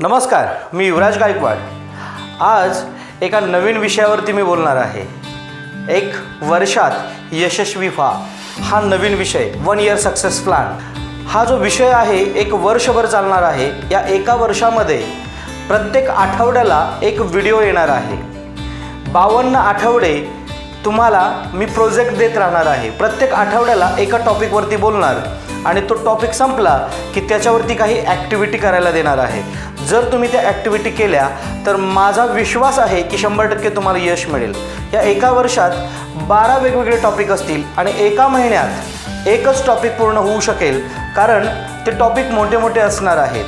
नमस्कार मी युवराज गायकवाड. आज एका नवीन विषयावरती मी बोलणार आहे. एक वर्षात यशस्वी व्हा. हा नवीन विषय वन इयर सक्सेस प्लॅन हा जो विषय आहे एक वर्षभर चालणार आहे. या एका वर्षामध्ये प्रत्येक आठवड्याला एक व्हिडिओ येणार आहे. बावन्न आठवडे तुम्हाला मी प्रोजेक्ट देत राहणार आहे. प्रत्येक आठवड्याला एका टॉपिकवरती बोलणार. आणि तो टॉपिक संपला की त्याच्यावरती काही ॲक्टिव्हिटी करायला देणार आहे. जर तुम्ही त्या ॲक्टिव्हिटी केल्या तर माझा विश्वास आहे की शंभर टक्के तुम्हाला यश मिळेल. या एका वर्षात बारा वेगवेगळे टॉपिक असतील आणि एका महिन्यात एकच टॉपिक पूर्ण होऊ शकेल कारण ते टॉपिक मोठे मोठे असणार आहेत.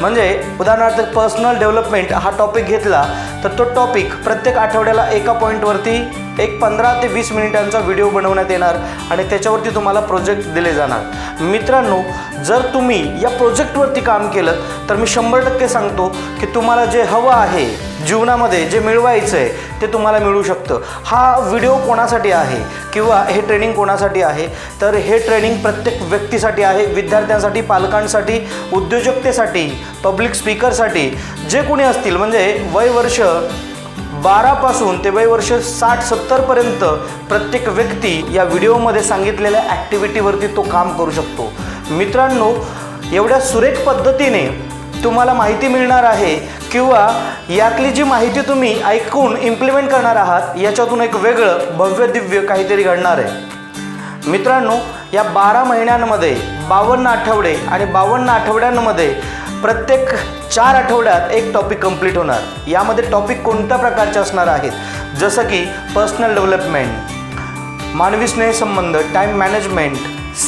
म्हणजे उदाहरणार्थ पर्सनल डेव्हलपमेंट हा टॉपिक घेतला तर तो टॉपिक प्रत्येक आठवड्याला एका पॉईंटवरती एक पंधरा ते वीस मिनिटांचा व्हिडिओ बनवण्यात येणार आणि त्याच्यावरती तुम्हाला प्रोजेक्ट दिले जाणार. मित्रांनो जर तुम्ही या प्रोजेक्टवरती काम केलं तर मी शंभर टक्के सांगतो की तुम्हाला जे हवं आहे जीवनामध्ये जे मिळवायचं आहे ते तुम्हाला मिळू शकतं. हा व्हिडिओ कोणासाठी आहे किंवा हे ट्रेनिंग कोणासाठी आहे तर हे ट्रेनिंग प्रत्येक व्यक्तीसाठी आहे विद्यार्थ्यांसाठी पालकांसाठी उद्योजकतेसाठी पब्लिक स्पीकरसाठी जे कोणी असतील म्हणजे वय वर्ष बारापासून ते वय वर्ष साठ सत्तरपर्यंत प्रत्येक व्यक्ती या व्हिडिओमध्ये सांगितलेल्या ॲक्टिव्हिटीवरती तो काम करू शकतो. मित्रांनो एवढ्या सुरेख पद्धतीने तुम्हाला माहिती मिळणार आहे किंवा यातली जी माहिती तुम्ही ऐकून इम्प्लिमेंट करणार आहात याच्यातून एक वेगळं भव्य दिव्य काहीतरी घडणार आहे. मित्रांनो या बारा महिन्यांमध्ये बावन्न आठवडे आणि बावन्न आठवड्यांमध्ये प्रत्येक चार आठवड्यात एक टॉपिक कंप्लीट होणार. यामध्ये टॉपिक कोणत्या प्रकारचे असणार आहेत? जसं की पर्सनल डेव्हलपमेंट मानवी स्नेहसंबंध time management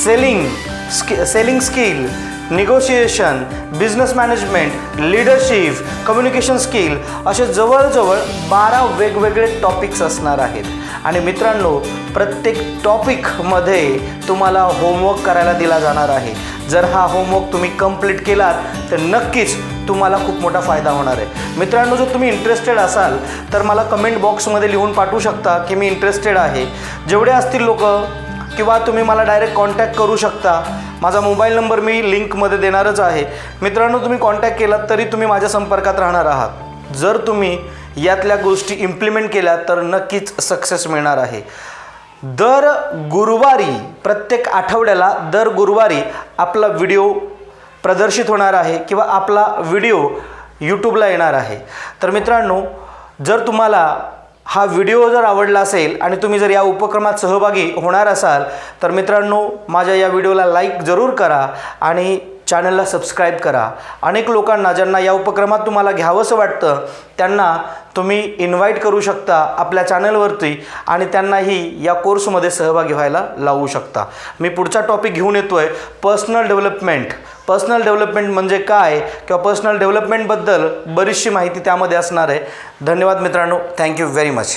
selling स्कि selling skill negotiation business management leadership communication skill असे जवळजवळ बारा वेगवेगळे टॉपिक्स असणार आहेत. आणि मित्रांनो प्रत्येक टॉपिकमध्ये तुम्हाला होमवर्क करायला दिला जाणार आहे. जर हा होमवर्क तुम्ही कंप्लीट केलात तर नक्कीच तुम्हाला खूप मोठा फायदा होणार आहे. मित्रांनो जर तुम्ही इंटरेस्टेड असाल तर मला कमेंट बॉक्समध्ये लिहून पाठवू शकता की मी इंटरेस्टेड आहे. जेवढे असतील लोक किंवा तुम्ही मला डायरेक्ट कॉन्टॅक्ट करू शकता. माझा मोबाईल नंबर मी लिंकमध्ये देणारच आहे. मित्रांनो तुम्ही कॉन्टॅक्ट केलात तरी तुम्ही माझ्या संपर्कात राहणार आहात. जर तुम्ही यातल्या गोष्टी इम्प्लिमेंट केल्या तर नक्कीच सक्सेस मिळणार आहे. दर गुरुवारी प्रत्येक आठवड्याला दर गुरुवारी आपला व्हिडिओ प्रदर्शित होणार आहे किंवा आपला व्हिडिओ यूट्यूबला येणार आहे. तर मित्रांनो जर तुम्हाला हा व्हिडिओ जर आवडला असेल आणि तुम्ही जर या उपक्रमात सहभागी होणार असाल तर मित्रांनो माझ्या या व्हिडिओला लाईक जरूर करा आणि चॅनलला सबस्क्राईब करा. अनेक लोकांना ज्यांना या उपक्रमात तुम्हाला घ्यावंसं वाटतं त्यांना तुम्ही इन्व्हाइट करू शकता आपल्या चॅनलवरती आणि त्यांनाही या कोर्समध्ये सहभागी व्हायला लावू शकता. मी पुढचा टॉपिक घेऊन येतो आहे पर्सनल डेव्हलपमेंट पर्सनल डेव्हलपमेंट म्हणजे काय किंवा पर्सनल डेव्हलपमेंटबद्दल बरीचशी माहिती त्यामध्ये असणार आहे. धन्यवाद मित्रांनो. Thank you very much